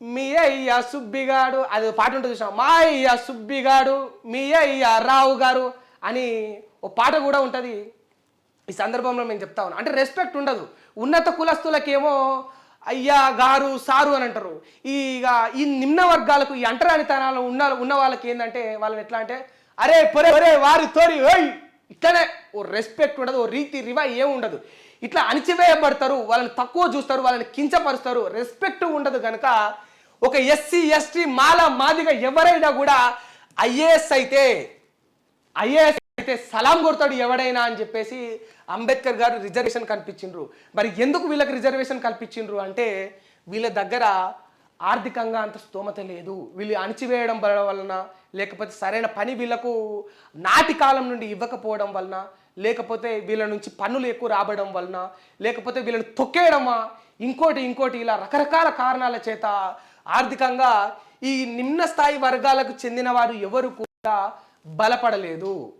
మీ అయ్య సుబ్బిగాడు అది పాట ఉంటుంది చూసాం మా అయ్య సుబ్బిగాడు మీ అయ్య రావు గారు అని ఓ పాట కూడా ఉంటుంది. ఈ సందర్భంలో మేము చెప్తా ఉన్నాం. అంటే రెస్పెక్ట్ ఉండదు. ఉన్నత కులస్తులకేమో అయ్యా గారు సారు అని అంటారు. ఈ ఇక ఈ నిమ్న వర్గాలకు ఈ అంటరానితనాలు ఉన్న ఉన్న వాళ్ళకి ఏంటంటే వాళ్ళని ఎట్లా అంటే అరే పొరే ఒరే వారి తోరి ఓయ్! ఇట్లానే ఓ రెస్పెక్ట్ ఉండదు ఓ రీతి రివా ఏమి ఉండదు. ఇట్లా అణిచివేయబడతారు వాళ్ళని తక్కువ చూస్తారు వాళ్ళని కించపరుస్తారు. రెస్పెక్ట్ ఉండదు కనుక ఒక ఎస్సీ ఎస్టీ మాల మాదిగా ఎవరైనా కూడా ఐఏఎస్ అయితే ఐఏఎస్ అయితే సలాం కొడతాడు ఎవడైనా అని చెప్పేసి అంబేద్కర్ గారు రిజర్వేషన్ కల్పించిండ్రు. మరి ఎందుకు వీళ్ళకి రిజర్వేషన్ కల్పించిండ్రు అంటే వీళ్ళ దగ్గర ఆర్థికంగా అంత స్తోమత లేదు. వీళ్ళు అణిచివేయడం వలన లేకపోతే సరైన పని వీళ్ళకు నాటి కాలం నుండి ఇవ్వకపోవడం వలన లేకపోతే వీళ్ళ నుంచి పన్నులు ఎక్కువ రాబడం వలన లేకపోతే వీళ్ళని తొక్కేయడమా? ఇంకోటి ఇంకోటి ఇలా రకరకాల కారణాల చేత ఆర్థికంగా ఈ నిమ్న స్థాయి వర్గాలకు చెందిన వారు ఎవరు కూడా బలపడలేదు.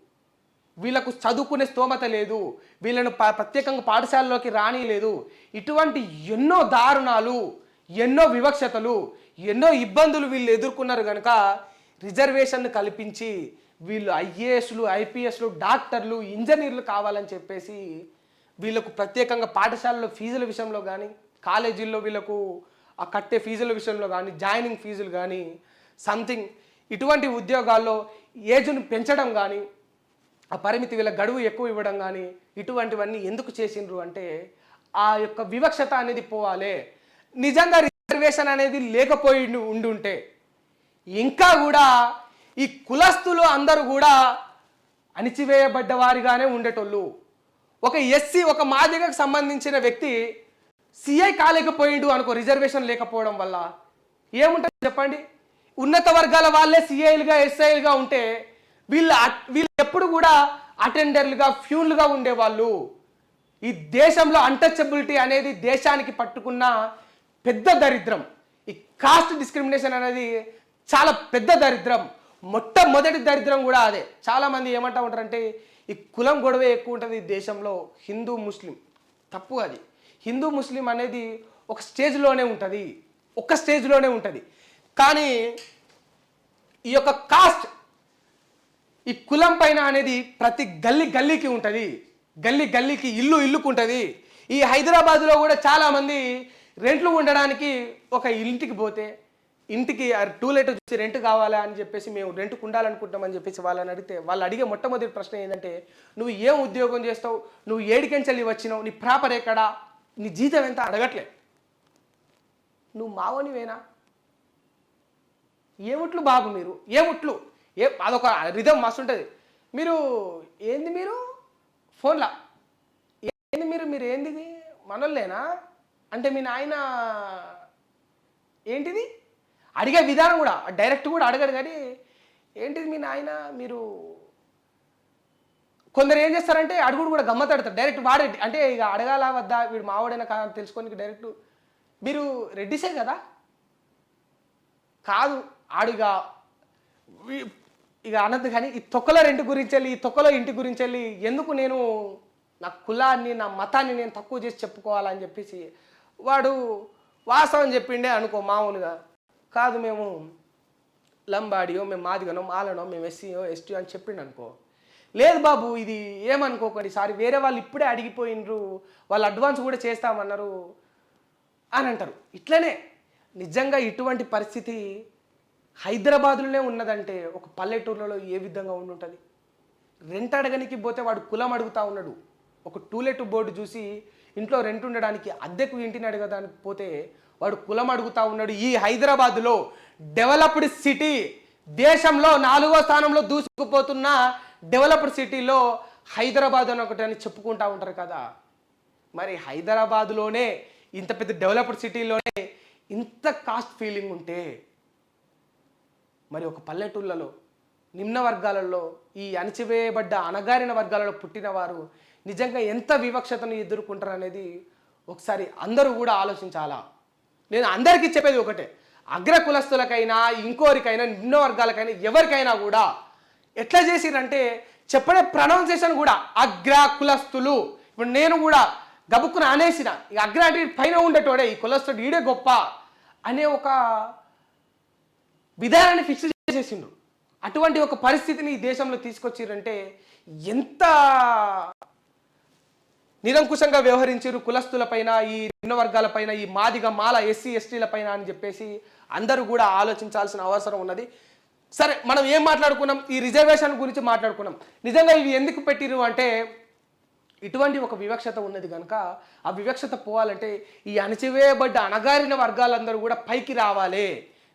వీళ్ళకు చదువుకునే స్తోమత లేదు. వీళ్ళను ప- ప్రత్యేకంగా పాఠశాలలోకి రానిలేదు. ఇటువంటి ఎన్నో దారుణాలు ఎన్నో వివక్షతలు ఎన్నో ఇబ్బందులు వీళ్ళు ఎదుర్కొన్నారు కనుక రిజర్వేషన్ కల్పించి వీళ్ళు ఐఏఎస్లు ఐపీఎస్లు డాక్టర్లు ఇంజనీర్లు కావాలని చెప్పేసి వీళ్ళకు ప్రత్యేకంగా పాఠశాలలో ఫీజుల విషయంలో కానీ కాలేజీల్లో వీళ్ళకు ఆ కట్టే ఫీజుల విషయంలో కానీ జాయినింగ్ ఫీజులు కానీ సంథింగ్ ఇటువంటి ఉద్యోగాల్లో ఏజ్ను పెంచడం కానీ ఆ పరిమితి వీళ్ళ గడువు ఎక్కువ ఇవ్వడం కానీ ఇటువంటివన్నీ ఎందుకు చేసిండ్రు అంటే ఆ యొక్క వివక్షత అనేది పోవాలి. నిజంగా రిజర్వేషన్ అనేది లేకపోయి ఉండుంటే. ఇంకా కూడా ఈ కులస్తులు అందరూ కూడా అణిచివేయబడ్డ వారిగానే ఉండేటోళ్ళు. ఒక ఎస్సీ ఒక మాదిగకు సంబంధించిన వ్యక్తి సిఐ కాలేకపోయిండు అనుకో రిజర్వేషన్ లేకపోవడం వల్ల. ఏముంటుంది చెప్పండి? ఉన్నత వర్గాల వాళ్ళే సిఐలుగా ఎస్ఐలుగా ఉంటే వీళ్ళు అట్- వీళ్ళు ఎప్పుడు కూడా అటెండర్లుగా ఫ్యూన్లుగా ఉండేవాళ్ళు. ఈ దేశంలో అన్టచబిలిటీ అనేది దేశానికి పట్టుకున్న పెద్ద దరిద్రం. ఈ కాస్ట్ డిస్క్రిమినేషన్ అనేది చాలా పెద్ద దరిద్రం. మొట్టమొదటి దరిద్రం కూడా అదే. చాలామంది ఏమంటా ఉంటారంటే ఈ కులం గొడవ ఎక్కువ ఉంటుంది ఈ దేశంలో. హిందూ ముస్లిం. తప్పు అది. హిందూ ముస్లిం అనేది ఒక స్టేజ్లోనే ఉంటుంది. ఒక స్టేజ్లోనే ఉంటుంది. కానీ ఈ యొక్క కాస్ట్ ఈ కులం పైన అనేది ప్రతి గల్లీ గల్లీకి ఉంటుంది. గల్లీ గల్లీకి ఇల్లు ఇల్లుకు ఉంటుంది ఈ హైదరాబాద్లో కూడా చాలామంది రెంట్లు ఉండడానికి ఒక ఇంటికి పోతే ఇంటికి టూ లెటర్ చూసి రెంట్ కావాలా అని చెప్పేసి మేము రెంట్కు ఉండాలనుకుంటామని చెప్పేసి వాళ్ళని అడిగితే వాళ్ళు అడిగే మొట్టమొదటి ప్రశ్న ఏంటంటే నువ్వు ఏం ఉద్యోగం చేస్తావు? నువ్వు ఏడికెంచెల్లి వచ్చినావు? నీ ప్రాపర్ ఎక్కడా? నీ జీతం ఎంత అడగట్లే. నువ్వు మావనివేనా ఏముట్లు బాబు మీరు? ఏముట్లు ఏ అదొక రిధం మస్తు ఉంటుంది. మీరు ఏంది మీరు? ఫోన్లా. ఏంది మీరు మీరు ఏంది మనల్లేనా అంటే మీ నాయన ఏంటిది? అడిగే విధానం కూడా డైరెక్ట్ కూడా అడగడు కానీ ఏంటిది మీ నాయన? మీరు కొందరు ఏం చేస్తారంటే అడుగుడు కూడా గమ్మతాడతారు డైరెక్ట్ వాడే అంటే ఇక అడగాల వద్దా? వీడు మావాడైనా కాదని తెలుసుకొని డైరెక్ట్ మీరు రెడ్డిసే కదా? కాదు ఆడిగా ఇక అనద్దు కానీ ఈ తొక్కల రెంట్ గురించి వెళ్ళి ఈ తొక్కలో ఇంటి గురించి వెళ్ళి ఎందుకు నేను నా కులాన్ని నా మతాన్ని నేను తక్కువ చేసి చెప్పుకోవాలని చెప్పేసి వాడు వాస్తవం చెప్పిండే అనుకో మామూలుగా. కాదు మేము లంబాడియో మేము మాదిగనో మాలనో మేము ఎస్సీయో ఎస్టీ అని చెప్పిండు అనుకో. లేదు బాబు ఇది ఏమనుకోకండి సారీ వేరే వాళ్ళు ఇప్పుడే అడిగిపోయినరు వాళ్ళు అడ్వాన్స్ కూడా చేస్తామన్నారు అని అంటారు. ఇట్లనే నిజంగా ఇటువంటి పరిస్థితి హైదరాబాద్లోనే ఉన్నదంటే ఒక పల్లెటూర్లలో ఏ విధంగా ఉండుంటుంది? రెంట్ అడగనికి పోతే వాడు కులం అడుగుతా ఉన్నాడు. ఒక టూలెట్ బోర్డు చూసి ఇంట్లో రెంట్ ఉండడానికి అద్దెకు ఇంటిని అడగడానికి పోతే వాడు కులం అడుగుతా ఉన్నాడు. ఈ హైదరాబాద్లో డెవలప్డ్ సిటీ దేశంలో నాలుగో స్థానంలో దూసుకుపోతున్న డెవలప్డ్ సిటీలో హైదరాబాద్ అని ఒకటి అని చెప్పుకుంటా ఉంటారు కదా. మరి హైదరాబాద్లోనే ఇంత పెద్ద డెవలప్డ్ సిటీలోనే ఇంత కాస్ట్ ఫీలింగ్ ఉంటే మరి ఒక పల్లెటూళ్ళలో నిమ్న వర్గాలలో ఈ అణచివేయబడ్డ అణగారిన వర్గాలలో పుట్టిన వారు నిజంగా ఎంత వివక్షతను ఎదుర్కొంటారు అనేది ఒకసారి అందరూ కూడా ఆలోచించాలా? నేను అందరికీ చెప్పేది ఒకటే అగ్ర కులస్తులకైనా ఇంకోరికైనా నిమ్న వర్గాలకైనా ఎవరికైనా కూడా ఎట్లా చేసిరంటే చెప్పడే ప్రొనౌన్సేషన్ కూడా అగ్ర కులస్తులు ఇప్పుడు నేను కూడా గబుక్కున అనేసిన ఈ అగ్ర అంటే పైన ఉండేటోడే ఈ కులస్తుడు ఈడే గొప్ప అనే ఒక విధానాన్ని ఫిక్స్ చేసిండు అటువంటి ఒక పరిస్థితిని ఈ దేశంలో తీసుకొచ్చిరంటే ఎంత నిరంకుశంగా వ్యవహరించారు కులస్తులపైన ఈ నిమ్న వర్గాలపైన ఈ మాదిగ మాల ఎస్సీ ఎస్టీల పైన అని చెప్పేసి అందరూ కూడా ఆలోచించాల్సిన అవసరం ఉన్నది. సరే మనం ఏం మాట్లాడుకున్నాం? ఈ రిజర్వేషన్ గురించి మాట్లాడుకున్నాం. నిజంగా ఇవి ఎందుకు పెట్టిరు అంటే ఇటువంటి ఒక వివక్షత ఉన్నది కనుక ఆ వివక్షత పోవాలంటే ఈ అణచివేయబడ్డ అణగారిన వర్గాలందరూ కూడా పైకి రావాలి.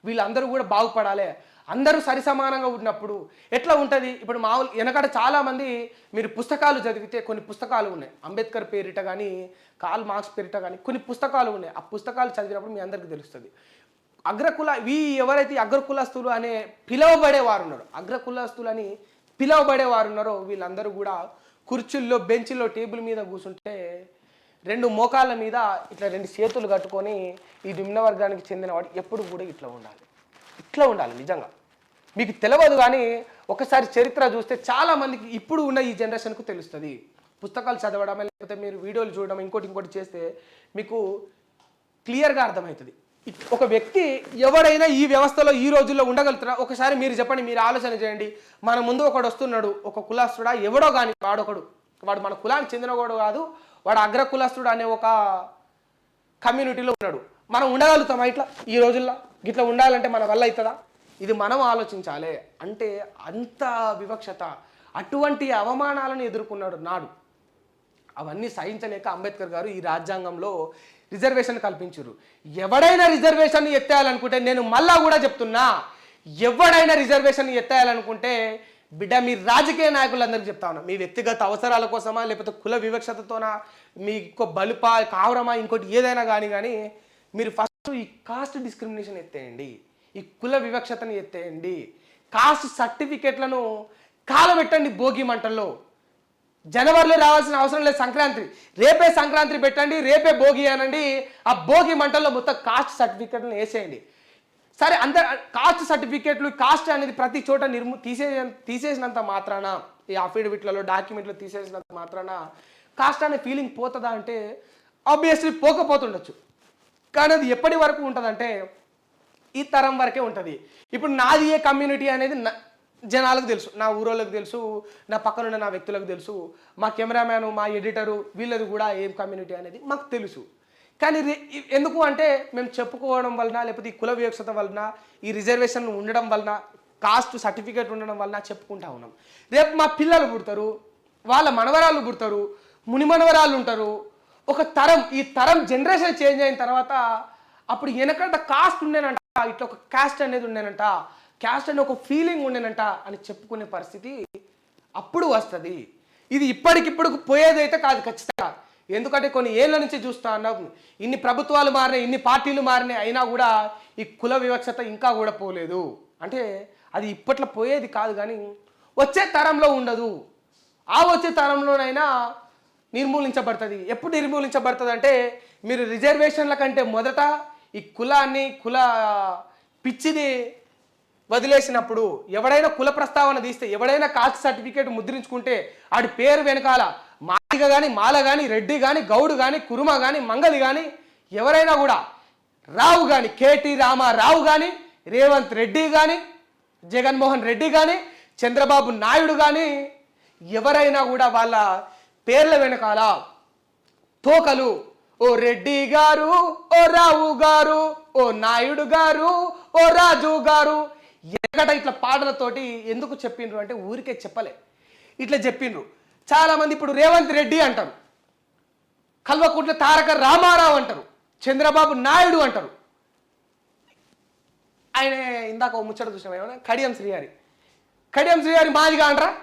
వీళ్ళందరూ కూడా బాగుపడాలి. అందరూ సరి సమానంగా ఉన్నప్పుడు ఎట్లా ఉంటుంది? ఇప్పుడు మామూలు వెనకడ చాలామంది మీరు పుస్తకాలు చదివితే కొన్ని పుస్తకాలు ఉన్నాయి. అంబేద్కర్ పేరిట కానీ కాల్ మార్క్స్ పేరిట కానీ కొన్ని పుస్తకాలు ఉన్నాయి. ఆ పుస్తకాలు చదివినప్పుడు మీ అందరికీ తెలుస్తుంది. అగ్రకుల వీ ఎవరైతే అగ్రకులస్తులు అనే పిలువబడేవారు ఉన్నారో అగ్రకులస్తులని పిలువబడేవారు అని ఉన్నారో వీళ్ళందరూ కూడా కుర్చీల్లో బెంచ్లో టేబుల్ మీద కూర్చుంటే రెండు మోకాళ్ళ మీద ఇట్లా రెండు చేతులు కట్టుకొని ఈ నిమ్న వర్గానికి చెందినవాడు ఎప్పుడు కూడా ఇట్లా ఉండాలి. ఇట్లా ఉండాలి నిజంగా. మీకు తెలియదు కానీ ఒకసారి చరిత్ర చూస్తే చాలామందికి ఇప్పుడు ఉన్న ఈ జనరేషన్కు తెలుస్తుంది. పుస్తకాలు చదవడం లేకపోతే మీరు వీడియోలు చూడడం ఇంకోటి ఇంకోటి చేస్తే మీకు క్లియర్గా అర్థమవుతుంది. ఒక వ్యక్తి ఎవడైనా ఈ వ్యవస్థలో ఈ రోజుల్లో ఉండగలుగుతారా ఒకసారి మీరు చెప్పండి మీరు ఆలోచన చేయండి. మన ముందు ఒకడు వస్తున్నాడు ఒక కులాస్తుడా? ఎవడో కానీ వాడొకడు. వాడు మన కులానికి చెందినవాడు కాదు వాడు అగ్ర కులాస్తుడు అనే ఒక కమ్యూనిటీలో ఉన్నాడు. మనం ఉండగలుగుతామా ఇట్లా? ఈ రోజుల్లో ఇట్లా ఉండాలంటే మన వల్ల అవుతుందా ఇది మనం ఆలోచించాలి. అంటే అంత వివక్షత అటువంటి అవమానాలను ఎదుర్కొన్నాడు నాడు. అవన్నీ సహించలేక అంబేద్కర్ గారు ఈ రాజ్యాంగంలో రిజర్వేషన్ కల్పించారు ఎవడైనా రిజర్వేషన్ ఎత్తేయాలనుకుంటే నేను మళ్ళా కూడా చెప్తున్నా ఎవడైనా రిజర్వేషన్ ఎత్తేయాలనుకుంటే బిడ్డ మీ రాజకీయ నాయకులందరికీ చెప్తా ఉన్నా. మీ వ్యక్తిగత అవసరాల కోసమా లేకపోతే కుల వివక్షతతోనా మీ ఇంకో బలుపా కావరమా ఇంకోటి ఏదైనా కానీ కానీ మీరు ఫస్ట్ ఈ కాస్ట్ డిస్క్రిమినేషన్ ఎత్తేయండి. ఈ కుల వివక్షతని ఎత్తేయండి. కాస్ట్ సర్టిఫికేట్లను కాలబెట్టండి భోగి మంటల్లో. జనవరిలో రావాల్సిన అవసరం లేదు సంక్రాంతి. రేపే సంక్రాంతి పెట్టండి రేపే భోగి అనండి. ఆ భోగి మంటల్లో మొత్తం కాస్ట్ సర్టిఫికెట్లను వేసేయండి. సరే అందరు కాస్ట్ సర్టిఫికేట్లు కాస్ట్ అనేది ప్రతి చోట నిర్ము తీసే తీసేసినంత మాత్రాన ఈ అఫిడవిట్లలో డాక్యుమెంట్లు తీసేసినంత మాత్రాన కాస్ట్ అనే ఫీలింగ్ పోతుందా అంటే ఆబ్వియస్లీ పోకపోతుండొచ్చు. కానీ అది ఎప్పటి వరకు ఉంటుందంటే ఈ తరం వరకే ఉంటుంది. ఇప్పుడు నాది ఏ కమ్యూనిటీ అనేది జనాలకు తెలుసు నా ఊరోళ్ళకి తెలుసు నా పక్కనున్న నా వ్యక్తులకు తెలుసు మా కెమెరామ్యాన్ మా ఎడిటరు వీళ్ళది కూడా ఏం కమ్యూనిటీ అనేది మాకు తెలుసు. కానీ రి- ఎందుకు అంటే మేము చెప్పుకోవడం వలన లేకపోతే ఈ కుల వివక్షత వలన ఈ రిజర్వేషన్ ఉండడం వలన కాస్ట్ సర్టిఫికేట్ ఉండడం వలన చెప్పుకుంటా ఉన్నాం. రేపు మా పిల్లలు పుడతారు వాళ్ళ మనవరాలు పుడతారు ముని ఉంటారు ఒక తరం ఈ తరం జనరేషన్ చేంజ్ అయిన తర్వాత అప్పుడు వెనకంట కాస్ట్ ఉండేనంట ఇట్లా ఒక కాస్ట్ అనేది ఉండేనంట. క్యాస్ట్ అనే ఒక ఫీలింగ్ ఉండేనంట అని చెప్పుకునే పరిస్థితి అప్పుడు వస్తుంది. ఇది ఇప్పటికిప్పుడు పోయేదైతే కాదు ఖచ్చితంగా. ఎందుకంటే కొన్ని ఏళ్ళ నుంచి చూస్తా ఉన్నాం. ఇన్ని ప్రభుత్వాలు మారినాయి ఇన్ని పార్టీలు మారినాయి అయినా కూడా ఈ కుల వివక్షత ఇంకా కూడా పోలేదు. అంటే అది ఇప్పట్లో పోయేది కాదు కానీ వచ్చే తరంలో ఉండదు. ఆ వచ్చే తరంలోనైనా నిర్మూలించబడుతుంది. ఎప్పుడు నిర్మూలించబడుతుంది అంటే మీరు రిజర్వేషన్ల కంటే మొదట ఈ కులాన్ని కుల పిచ్చిని వదిలేసినప్పుడు ఎవడైనా కుల ప్రస్తావన తీస్తే ఎవడైనా కాస్ట్ సర్టిఫికేట్ ముద్రించుకుంటే ఆడి పేరు వెనకాల మాదిగ కానీ మాల కానీ రెడ్డి కానీ గౌడు కానీ కురుమ కానీ మంగలి కానీ ఎవరైనా కూడా రావు కానీ కేటీ రామారావు కానీ రేవంత్ రెడ్డి కానీ జగన్మోహన్ రెడ్డి కానీ చంద్రబాబు నాయుడు కానీ ఎవరైనా కూడా వాళ్ళ పేర్ల వెనకాల తోకలు ఓ రెడ్డి గారు ఓ రావు గారు ఓ నాయుడు గారు ఓ రాజు గారు ఎక్కడ ఇట్లా పాటలతోటి ఎందుకు చెప్పిండ్రు అంటే ఊరికే చెప్పలే. ఇట్లా చెప్పిండ్రు. చాలామంది ఇప్పుడు రేవంత్ రెడ్డి అంటారు. కల్వకుంట్ల తారక రామారావు అంటారు. చంద్రబాబు నాయుడు అంటారు. ఆయన ఇందాక ముచ్చట చూసినాం ఏమన్నా? కడియం శ్రీహరి. కడియం శ్రీహరి మాదిగా అంటరా?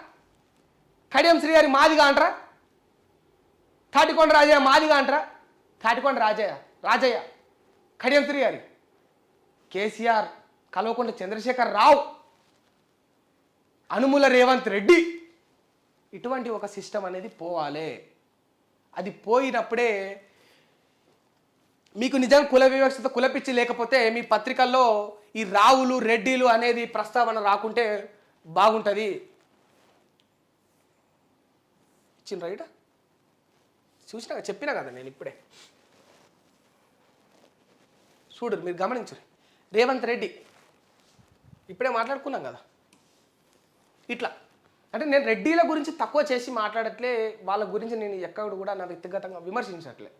కడియం శ్రీహరి మాదిగా అంటరా? తాటికొండ రాజయ్య మాదిగా అంటరా? తాటికొండ రాజయ్య రాజయ్య. కడియం శ్రీహరి. కేసీఆర్. కల్వకుంట్ల చంద్రశేఖర్ రావు అనుముల రేవంత్ రెడ్డి ఇటువంటి ఒక సిస్టమ్ అనేది పోవాలి. అది పోయినప్పుడే మీకు నిజం కుల వివక్షత కులపిచ్చి లేకపోతే మీ పత్రికల్లో ఈ రావులు రెడ్డిలు అనేది ప్రస్తావన రాకుంటే బాగుంటుంది. ఇచ్చిన రైట్ చూసినా చెప్పినా కదా నేను ఇప్పుడే. చూడు మీరు గమనించరు రేవంత్ రెడ్డి ఇప్పుడే మాట్లాడుకున్నాం కదా. ఇట్లా. అంటే నేను రెడ్డీల గురించి తక్కువ చేసి మాట్లాడట్లే వాళ్ళ గురించి నేను ఎక్కడ కూడా నా వ్యక్తిగతంగా విమర్శించట్లే.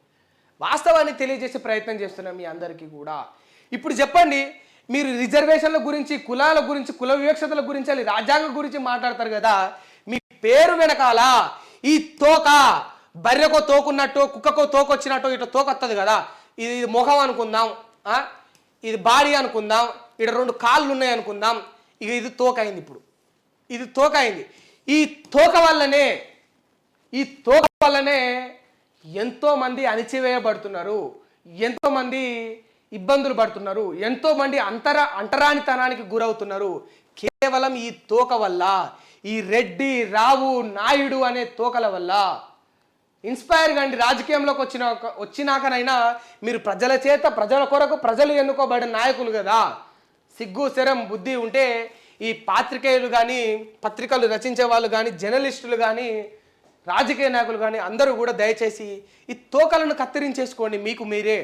వాస్తవాన్ని తెలియజేసే ప్రయత్నం చేస్తున్నాం మీ అందరికీ కూడా. ఇప్పుడు చెప్పండి మీరు రిజర్వేషన్ల గురించి కులాల గురించి కుల వివక్షతల గురించి అది రాజ్యాంగం గురించి మాట్లాడతారు కదా మీ పేరు వెనకాల ఈ తోక బర్రెకో తోకున్నట్టు కుక్కకో తోకొచ్చినట్టు ఇట్లా తోకొత్తది కదా. ఇది మొహం ముఖం అనుకుందాం ఇది బాడీ అనుకుందాం ఇక్కడ రెండు కాళ్ళు ఉన్నాయి అనుకుందాం. ఇక ఇది తోక అయింది ఇప్పుడు. ఇది తోక అయింది ఈ తోక వల్లనే ఈ తోక వల్లనే ఎంతోమంది అణిచివేయబడుతున్నారు. ఎంతోమంది ఇబ్బందులు పడుతున్నారు. ఎంతోమంది అంతర అంటరానితనానికి గురవుతున్నారు. కేవలం ఈ తోక వల్ల ఈ రెడ్డి రావు నాయుడు అనే తోకల వల్ల. ఇన్స్పైర్ కండి రాజకీయంలోకి వచ్చిన వచ్చినాకనైనా మీరు ప్రజల చేత ప్రజల కొరకు ప్రజలు ఎన్నుకోబడిన నాయకులు కదా. సిగ్గు శరం బుద్ధి ఉంటే ఈ పాత్రికేయులు కానీ పత్రికలు రచించే వాళ్ళు కానీ జర్నలిస్టులు కానీ రాజకీయ నాయకులు కానీ అందరూ కూడా దయచేసి ఈ తోకలను కత్తిరించేసుకోండి మీకు మీరే.